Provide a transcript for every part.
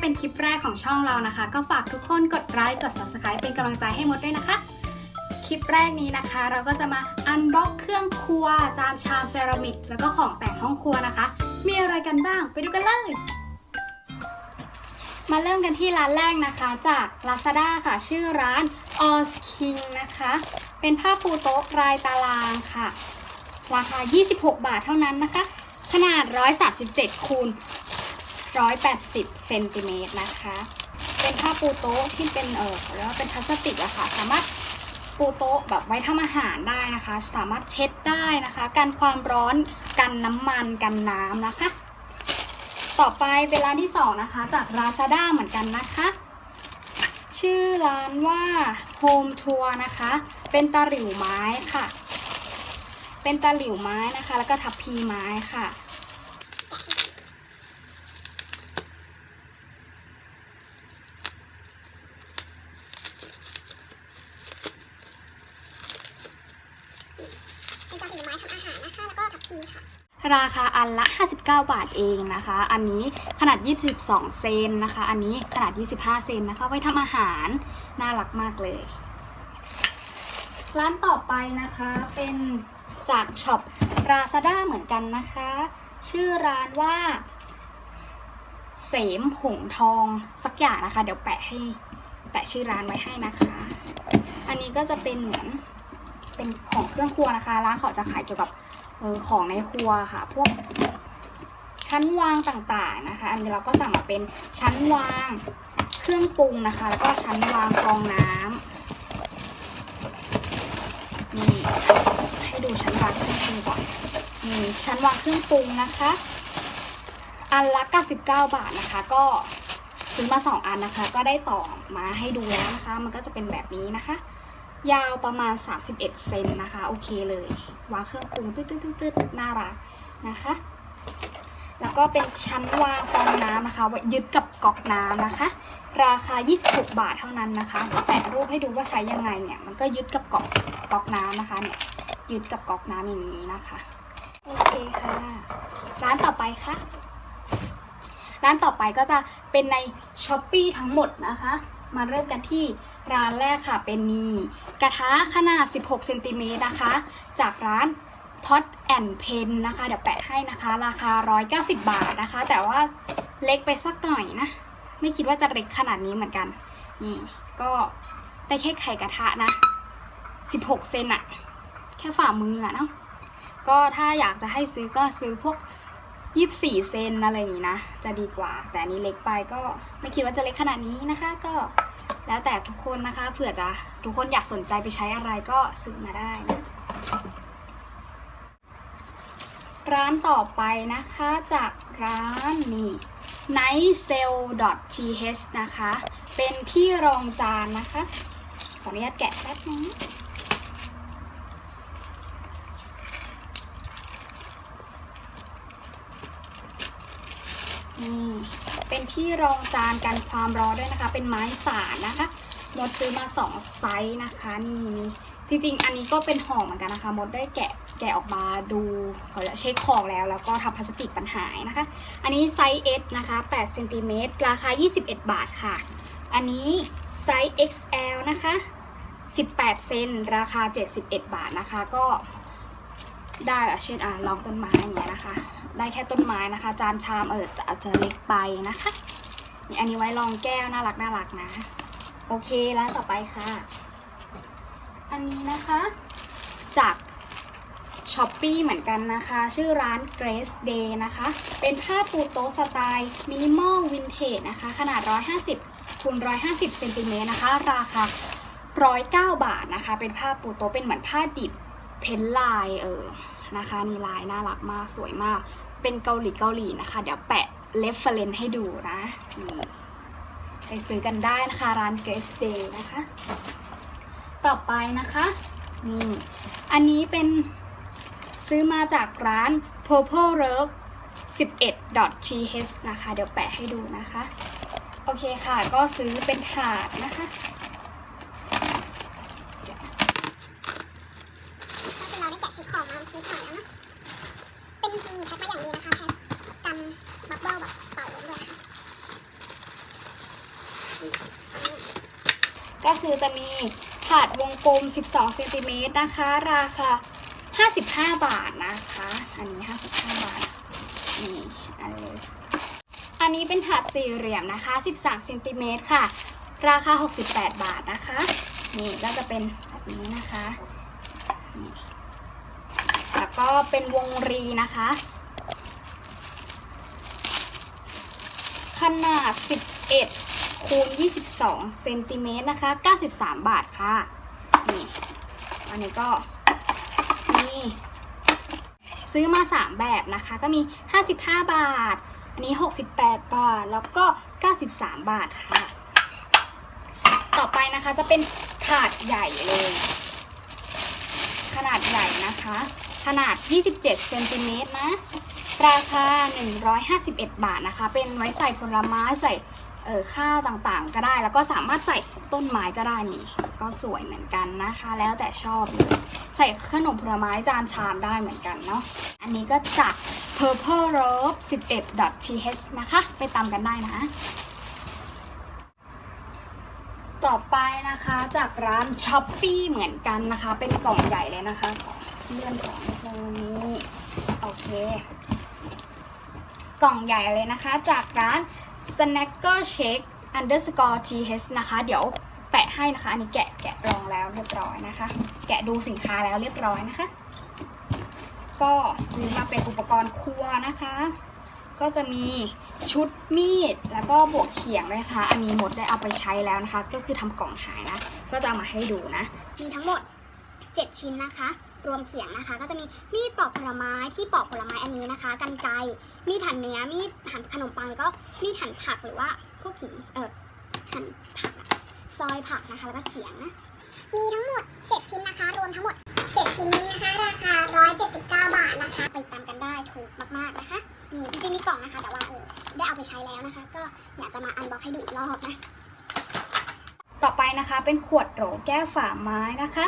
เป็นคลิปแรกของช่องเรานะคะ ก็ฝากทุกคนกดไลค์กด subscribe เป็นกำลังใจให้มดด้วยนะคะ คลิปแรกนี้นะคะ เราก็จะมาอันบ็อกเครื่องครัว จานชามเซรามิก แล้วก็ของแต่งห้องครัวนะคะ มีอะไรกันบ้างไปดูกันเลย มาเริ่มกันที่ร้านแรกนะคะจาก Lazada ค่ะ ชื่อร้าน o s King นะคะ เป็นผ้าปูโต๊ะรายตารางค่ะ ราคา 26 บาทเท่านั้นนะคะ ขนาด 137คูณ 180เซนติเมตรนะคะ เป็นผ้าปูโต๊ะที่เป็นเออเขาเรียกว่าเป็นพลาสติกอะค่ะ สามารถปูโต๊ะแบบไว้ทำอาหารได้นะคะ สามารถเช็ดได้นะคะกันความร้อนกันน้ำมันกันน้ำนะคะ ต่อไปเป็นร้านที่สองนะคะ จาก Lazada เหมือนกันนะคะ ชื่อร้านว่า Home Tour นะคะ เป็นตะหลิวไม้ค่ะ เป็นตะหลิวไม้นะคะ แล้วก็ทับพีไม้ค่ะ เป็นตาสีไม้ทำอาหารนะคะ แล้วก็ทับทีค่ะ ราคาอันละ 59 บาทเองนะคะ อันนี้ขนาด 22 เซนนะคะ อันนี้ขนาด 25 เซนนะคะ ไว้ทำอาหาร น่ารักมากเลย ร้านต่อไปนะคะเป็นจากช็อป Lazada เหมือนกันนะคะ ชื่อร้านว่า เสมหงทองสักอย่างนะคะ เดี๋ยวแปะให้แปะชื่อร้านไว้ให้นะคะ อันนี้ก็จะเป็นเหมือนเป็นของเครื่องครัวนะคะ ร้านเขาจะขายเกี่ยวกับ ออของในครัวค่ะ พวกชั้นวางต่างๆนะคะ อันนี้เราก็สั่งมาเป็นชั้นวางเครื่องปรุงนะคะ แล้วก็ชั้นวางฟองน้ำนี่ให้ดูชั้นวางเครื่องปรุงก่อนนี่ชั้นวางเครื่องปรุงนะคะ อันละ 99 บาทนะคะ ก็ซื้อมา 2 อันนะคะ ก็ได้ต่อมาให้ดูแล้วนะคะ มันก็จะเป็นแบบนี้นะคะ ยาวประมาณ 31 เซนนะคะ โอเคเลย วางเครื่องปรุงตืดๆๆน่ารักนะคะ แล้วก็เป็นชั้นวางฟองน้ำนะคะไว้ยึดกับก๊อกน้ำนะคะ ราคา 26 บาทเท่านั้นนะคะแปะรูปให้ดูว่าใช้ยังไงเนี่ยมันก็ยึดกับก๊อกก๊อกน้ำนะคะเนี่ยยึดกับก๊อกน้ำอย่างนี้นะคะโอเคค่ะ ร้านต่อไปค่ะร้านต่อไปก็จะเป็นใน s h อ p e e ทั้งหมดนะคะ มาเริ่มกันที่ร้านแรกค่ะเป็นนี่กระทะขนาด 16 เซนติเมตรนะคะ จากร้าน Pot and Pen นะคะ เดี๋ยวแปะให้นะคะ ราคา 190 บาทนะคะ แต่ว่าเล็กไปสักหน่อยนะ ไม่คิดว่าจะเล็กขนาดนี้เหมือนกัน นี่ ก็ได้แค่ไข่กระทะนะ 16 เซนอะแค่ฝ่ามืออะเนาะก็ถ้าอยากจะให้ซื้อก็ซื้อพวก 24 เซนอะไรอย่างนี้นะ จะดีกว่า แต่อันนี้เล็กไปก็ไม่คิดว่าจะเล็กขนาดนี้นะคะ ก็แล้วแต่ทุกคนนะคะ เผื่อจะทุกคนอยากสนใจไปใช้อะไรก็ซื้อมาได้นะร้านต่อไปนะคะจากร้านนี่ nightsale.th นะคะ เป็นที่รองจานนะคะ ขออนุญาตแกะแป๊บนึง นี่ เป็นที่รองจานกันความร้อนด้วยนะคะ เป็นไม้สานนะคะมดซื้อมา 2 ไซส์นะคะนี่มีจริง ๆ อันนี้ก็เป็นห่อเหมือนกันนะคะ มดได้แกะแกะออกมาดูเขาจะเช็คของแล้ว แล้วก็ทำพลาสติกปัญหานะคะ อันนี้ไซส์ S นะคะ8เซนติเมตรราคา 21 บาทค่ะ อันนี้ไซส์ XL นะคะ 18 เซนราคา 71 บาทนะคะ ก็ ได้อะเช่นอะลองต้นไม้อย่างเงี้ยนะคะ ได้แค่ต้นไม้นะคะ จานชามเออจะอาจจะเล็กไปนะคะนี่อันนี้ไว้รองแก้วน่ารักน่ารักนะ โอเคร้านต่อไปค่ะ อันนี้นะคะ จากช้อปปีเหมือนกันนะคะ ชื่อร้าน Grace Day นะคะ เป็นผ้าปูโต๊ะสไตล์มินิมอลวินเทจนะคะ ขนาด 150คูณ150เซนติเมตรนะคะ ราคา 109 บาทนะคะ เป็นผ้าปูโต๊ะเป็นเหมือนผ้าดิบ เพ้นลายเออนะคะนี่ลายน่ารักมากสวยมาก เป็นเกาหลีเกาหลีนะคะ เดี๋ยวแปะเรฟเฟรนให้ดูนะนี่ไปซื้อกันได้นะคะ ร้าน Grace Day นะคะ ต่อไปนะคะนี่อันนี้เป็นซื้อมาจากร้าน purple love 11.th นะคะ เดี๋ยวแปะให้ดูนะคะ โอเคค่ะ ก็ซื้อเป็นถาดนะคะ ก็คือเราได้แกะชิ้นของมานิดหน่อยแล้วเนาะเป็นดีแพ็คมาอย่างดีนะคะแพ็คกันบับเบิ้ลแบบเป่าลมด้วยค่ะ ก็คือ จะมีถาดวงกลม 12เซนติเมตรนะคะ ราคา 55 บาทนะคะ อันนี้ 55 บาท นี่อันเลยอันนี้เป็นถาดสี่เหลี่ยมนะคะ 13เซนติเมตรค่ะ ราคา 68 บาทนะคะ นี่ก็จะเป็นแบบนี้นะคะนี่แล้วก็เป็นวงรีนะคะ ขนาด 11 คูณ 22 เซนติเมตรนะคะ 93 บาทค่ะ นี่ อันนี้ก็มีซื้อมา 3 แบบนะคะ ก็มี 55 บาท อันนี้ 68 บาท แล้วก็ 93 บาทค่ะ ต่อไปนะคะจะเป็นถาดใหญ่เลย ขนาดใหญ่นะคะ ขนาด 27 เซนติเมตรนะ ราคา 151 บาทนะคะ เป็นไว้ใส่ผลไม้ใส่ เออข้าวต่างๆ ก็ได้แล้วก็สามารถใส่ต้นไม้ก็ได้นี่ ก็สวยเหมือนกันนะคะ แล้วแต่ชอบเลยใส่ขนมผลไม้จานชามได้เหมือนกันเนาะอันนี้ก็จาก purple robe 11.th นะคะ ไปตามกันได้นะ ต่อไปนะคะจากร้าน s h อ p e e เหมือนกันนะคะ เป็นกล่องใหญ่เลยนะคะเลื่อนของตรงนี้ โอเค กล่องใหญ่เลยนะคะ จากร้าน snacker shake underscore th นะคะ เดี๋ยวแปะให้นะคะ อันนี้แกะแกะรองแล้วเรียบร้อยนะคะ แกะดูสินค้าแล้วเรียบร้อยนะคะ ก็ซื้อมาเป็นอุปกรณ์ครัวนะคะ ก็จะมีชุดมีดแล้วก็บวกเขียงด้วยนะคะ อันนี้หมดได้เอาไปใช้แล้วนะคะ ก็คือทำกล่องหายนะ ก็จะเอามาให้ดูนะ มีทั้งหมด 7 ชิ้นนะคะ รวมเขียงนะคะ ก็จะมีมีดปอกผลไม้ที่ปอกผลไม้อันนี้นะคะกันไกมีดหั่นเนื้อมีดหั่นขนมปังแล้วก็มีดหั่นผักหรือว่าพวกขิงเออหั่นผักซอยผักนะคะแล้วก็เขียงนะมีทั้งหมด 7 ชิ้นนะคะ รวมทั้งหมด 7 ชิ้นนี้นะคะ ราคา 179 บาทนะคะ ไปตามกันได้ถูกมาก ๆ นะคะนี่จริงๆมีกล่องนะคะ แต่ว่าเออได้เอาไปใช้แล้วนะคะ ก็อยากจะมาอันบ็อกให้ดูอีกรอบนะ ต่อไปนะคะเป็นขวดโหลแก้วฝาไม้นะคะ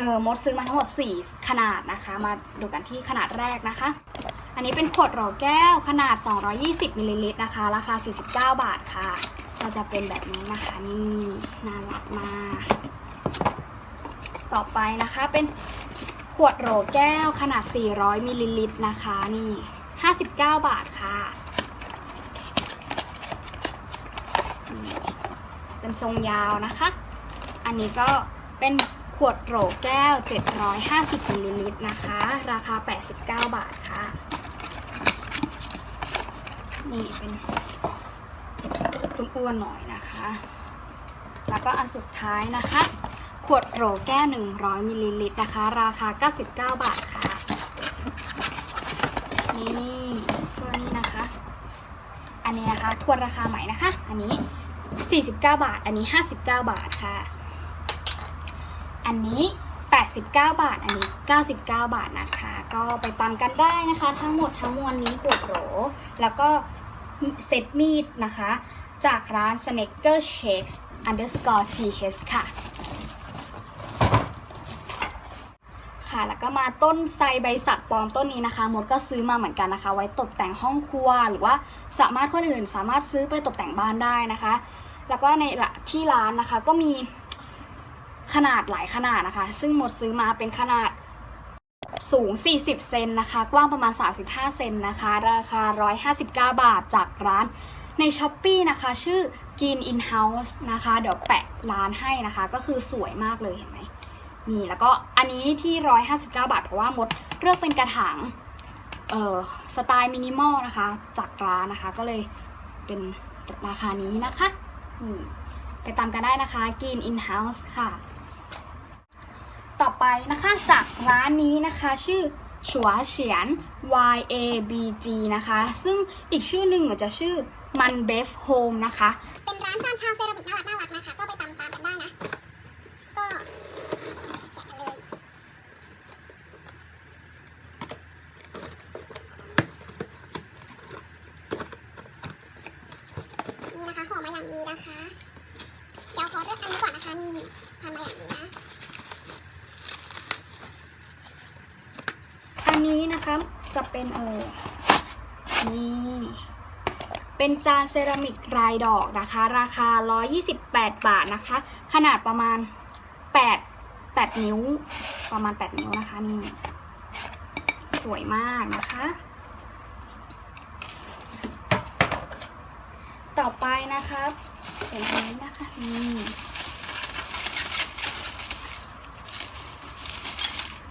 เออมดซื้อมาทั้งหมด 4 ขนาดนะคะ มาดูกันที่ขนาดแรกนะคะ อันนี้เป็นขวดโหลแก้วขนาด 220มิลลิลิตรนะคะ ราคา 49 บาทค่ะ ก็จะเป็นแบบนี้นะคะนี่น่ารักมากต่อไปนะคะเป็นขวดโหลแก้วขนาด 400มิลลิลิตรนะคะนี่ 59 บาทค่ะเป็นทรงยาวนะคะ อันนี้ก็เป็น ขวดโหลแก้ว 750มิลลิลิตรนะคะ ราคา 89 บาทค่ะ นี่เป็นอ้วนๆหน่อยนะคะ แล้วก็อันสุดท้ายนะคะ ขวดโหลแก้ว 100มิลลิลิตรนะคะ ราคา 99 บาทค่ะ นี่ตัวนี้นะคะ อันนี้นะคะ ทวนราคาใหม่นะคะ อันนี้ 49 บาท อันนี้ 59 บาทค่ะ อันนี้ 89 บาท อันนี้ 99 บาทนะคะ ก็ไปตามกันได้นะคะ ทั้งหมดทั้งมวลนี้ขวดโหลแล้วก็เซตมีดนะคะ จากร้าน Snacker Shakes underscore th ค่ะ ค่ะ แล้วก็มาต้นไทรใบสักปลอมต้นนี้นะคะ มดก็ซื้อมาเหมือนกันนะคะ ไว้ตกแต่งห้องครัว หรือว่าสามารถคนอื่นสามารถซื้อไปตกแต่งบ้านได้นะคะ แล้วก็ในที่ร้านนะคะก็มี ขนาดหลายขนาดนะคะ ซึ่งหมดซื้อมาเป็นขนาดสูง 40 เซนนะคะ กว้างประมาณ 35 เซนนะคะ ราคา 159 บาทจากร้านใน s h อ p e e นะคะ ชื่อ Green In House นะคะ เดี๋ยวแปะร้านให้นะคะ ก็คือสวยมากเลยเห็นไหมนี่แล้วก็อันนี้ที่ 159 บาท เพราะว่ามดเลือกเป็นกระถางเอ่อสไตล์มินิมอลนะคะ จากร้านนะคะก็เลยเป็นราคานี้นะคะนี่ไปตามกันได้นะคะ Green In House ค่ะ ไปนะคะจากร้านนี้นะคะชื่อชัวเฉียน Y A B G นะคะ ซึ่งอีกชื่อหนึ่งอาจะชื่อมันเบฟโฮมนะคะ เป็นร้านจานชาวเซรามิกน่ารักน่ารักนะคะ ก็ไปตามตามกันได้นะ ก็แกะกันเลย นี่นะคะห่อมาอย่างดีนะคะ จะเป็นเออนี่เป็นจานเซรามิกรายดอกนะคะ ราคา 128 บาทนะคะ ขนาดประมาณ 8 8 นิ้ว ประมาณ 8 นิ้วนะคะนี่สวยมากนะคะ ต่อไปนะคะเป็นอันนี้นะคะนี่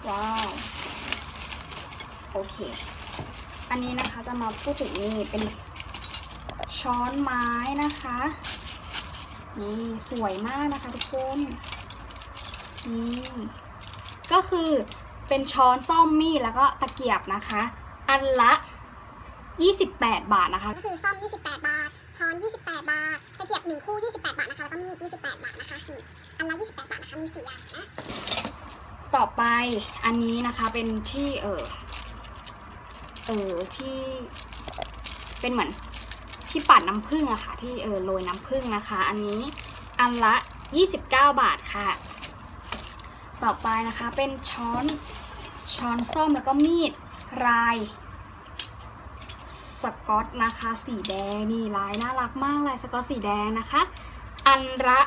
ว้าว เค อันนี้นะคะจะมาพูดถึงนี่เป็นช้อนไม้นะคะ นี่สวยมากนะคะทุกคนนี่ก็คือเป็นช้อนซ่อมมีดแล้วก็ตะเกียบนะคะ อันละ 28 บาทนะคะ ก็คือซ่อม 28 บาท ช้อน 28 บาท ตะเกียบ1คู่ 28 บาทนะคะ แล้วก็มีด 28 บาทนะคะนี่อันละ 28 บาทนะคะ มี4อย่างนะ ต่อไปอันนี้นะคะเป็นที่เออ เออที่เป็นเหมือนที่ปัดน้ำผึ้งอะค่ะ ที่เออโรยน้ำผึ้งนะคะ อันนี้อันละ 29 บาทค่ะ ต่อไปนะคะเป็นช้อนช้อนส้อมแล้วก็มีดลายสกอตนะคะ สีแดงนี่ลายน่ารักมากลายสกอตสีแดงนะคะ อันละ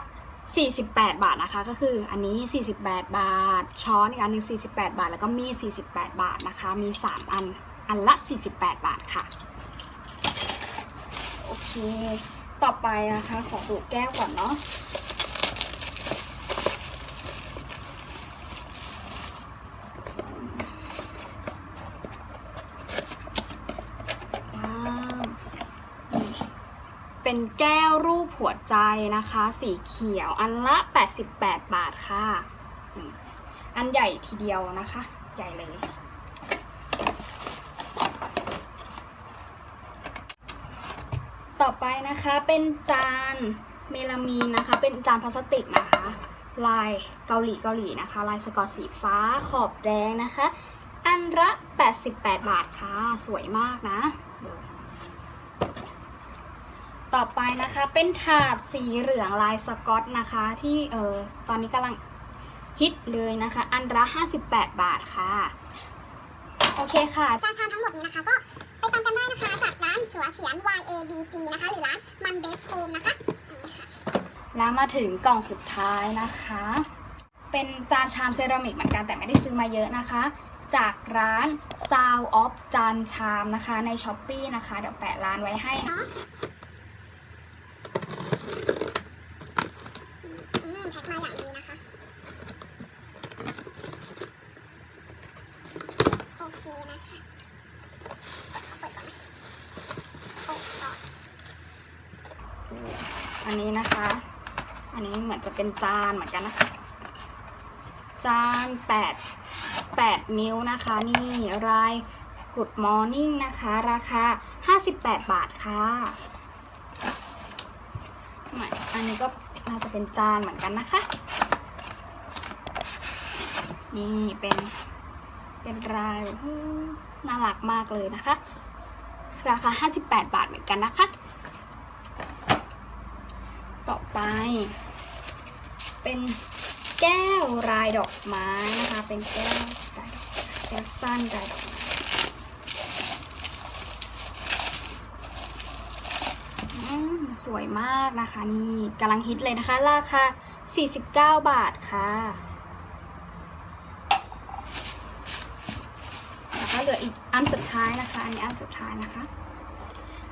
48 บาทนะคะ ก็คืออันนี้ 48 บาท ช้อนอีกอันนึง48 บาท แล้วก็มีด48 บาทนะคะ มี 3 อัน อันละ 48 บาทค่ะ โอเค ต่อไปนะคะ ขอดูแก้วก่อนเนาะว้าวเป็นแก้วรูปหัวใจนะคะ สีเขียวอันละ 88 บาทค่ะ อันใหญ่ทีเดียวนะคะ ใหญ่เลย ต่อไป นะคะเป็นจานเมลามีนนะคะ เป็นจานพลาสติกนะคะ ลายเกาหลีเกาหลีนะคะ ลายสกอตสีฟ้าขอบแดงนะคะ อันละ88 บาทค่ะ สวยมากนะ ต่อไปนะคะเป็นถาดสีเหลืองลายสกอตนะคะ ที่เออตอนนี้กำลังฮิตเลยนะคะ อันละ58 บาทค่ะ โอเคค่ะ จานชามทั้งหมดนี้นะคะก็ ไปตามกันได้นะคะจากร้านชัวเฉียน Y A B G นะคะ หรือร้านมันเบฟโฮมนะคะนี่ค่ะแล้วมาถึงกล่องสุดท้ายนะคะ เป็นจานชามเซรามิกเหมือนกันแต่ไม่ได้ซื้อมาเยอะนะคะ จากร้าน Sound of จานชามนะคะใน s h อ p e e นะคะ เดี๋ยวแปะร้านไว้ให้นะ อืมแพ็คมาอย่างดีนะคะ โอเคนะคะเอาเปิดก่อนนะโอ้ต่อ อันนี้นะคะ อันนี้ เป็นจานเหมือนกันนะคะ จาน8 8นิ้วนะคะ นี่ราย Good Morning นะคะ ราคา58บาทค่ะอันนี้ก็น่าจะเป็นจานเหมือนกันนะคะ นี่เป็นเป็นรายน่ารักมากเลยนะคะ ราคา 58 บาทเหมือนกันนะคะ ต่อไป เป็นแก้วรายดอกไม้นะคะ เป็นแก้วรายดอกแก้วสั้นรายดอกไม้อืมสวยมากนะคะนี่กำลังฮิตเลยนะคะ ราคา 49 บาทค่ะแล้วก็เหลืออีกอันสุดท้ายนะคะ อันนี้อันสุดท้ายนะคะ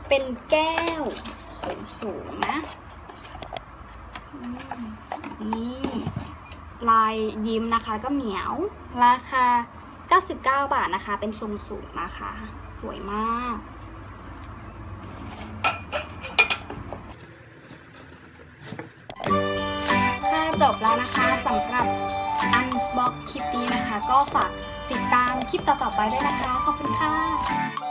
เป็นแก้วสูงๆนะ นี่ ลายยิ้มนะคะก็เหมียว ราคา 99 บาทนะคะ เป็นทรงสูงนะคะ สวยมาก ค่ะจบแล้วนะคะสำหรับ Unbox คลิปนี้นะคะ ก็ฝากติดตามคลิปต่อๆไปด้วยนะคะ ขอบคุณค่ะ